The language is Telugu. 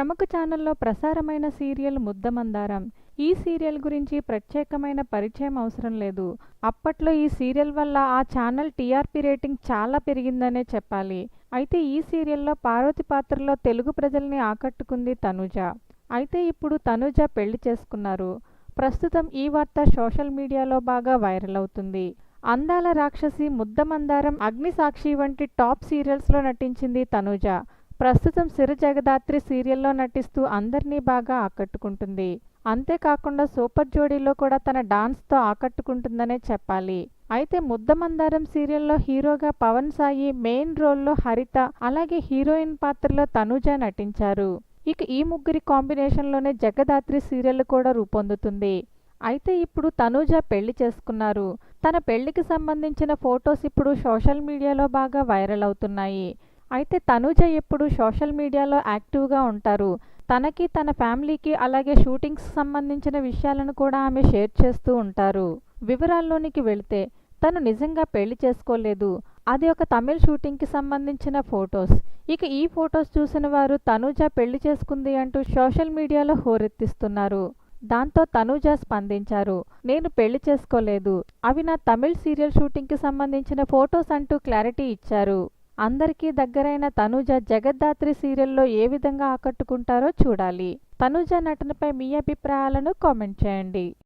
ప్రముఖ ఛానల్లో ప్రసారమైన సీరియల్ ముద్దమందారం. ఈ సీరియల్ గురించి ప్రత్యేకమైన పరిచయం అవసరం లేదు. అప్పట్లో ఈ సీరియల్ వల్ల ఆ ఛానల్ టీఆర్పీ రేటింగ్ చాలా పెరిగిందనే చెప్పాలి. అయితే ఈ సీరియల్లో పార్వతి పాత్రలో తెలుగు ప్రజల్ని ఆకట్టుకుంది తనుజ. అయితే ఇప్పుడు తనుజ పెళ్ళి చేసుకున్నారు. ప్రస్తుతం ఈ వార్త సోషల్ మీడియాలో బాగా వైరల్ అవుతుంది. అందాల రాక్షసి ముద్దమందారం అగ్నిసాక్షి వంటి టాప్ సీరియల్స్లో నటించింది తనుజ. ప్రస్తుతం సిర జగదాత్రి సీరియల్లో నటిస్తూ అందరినీ బాగా ఆకట్టుకుంటుంది. అంతేకాకుండా సూపర్ జోడీలో కూడా తన డాన్స్తో ఆకట్టుకుంటుందనే చెప్పాలి. అయితే ముద్దమందారం సీరియల్లో హీరోగా పవన్ సాయి మెయిన్ రోల్లో హరిత అలాగే హీరోయిన్ పాత్రలో తనుజ నటించారు. ఇక ఈ ముగ్గురి కాంబినేషన్లోనే జగదాత్రి సీరియల్ కూడా రూపొందుతుంది. అయితే ఇప్పుడు తనూజ పెళ్ళి చేసుకున్నారు. తన పెళ్ళికి సంబంధించిన ఫొటోస్ ఇప్పుడు సోషల్ మీడియాలో బాగా వైరల్ అవుతున్నాయి. అయితే తనూజ ఎప్పుడు సోషల్ మీడియాలో యాక్టివ్గా ఉంటారు. తనకి తన ఫ్యామిలీకి అలాగే షూటింగ్స్ సంబంధించిన విషయాలను కూడా ఆమె షేర్ చేస్తూ ఉంటారు. వివరాల్లోనికి వెళితే తను నిజంగా పెళ్ళి చేసుకోలేదు. అది ఒక తమిళ్ షూటింగ్కి సంబంధించిన ఫొటోస్. ఇక ఈ ఫొటోస్ చూసిన వారు తనూజ పెళ్ళి చేసుకుంది అంటూ సోషల్ మీడియాలో హోరెత్తిస్తున్నారు. దాంతో తనూజ స్పందించారు నేను పెళ్ళి చేసుకోలేదు. అవి నా తమిళ్ సీరియల్ షూటింగ్కి సంబంధించిన ఫొటోస్ అంటూ క్లారిటీ ఇచ్చారు. అందరికీ దగ్గరైన తనూజ జగద్దాత్రి సీరియల్లో ఏ విధంగా ఆకట్టుకుంటారో చూడాలి. తనూజ నటనపై మీ అభిప్రాయాలను కామెంట్ చేయండి.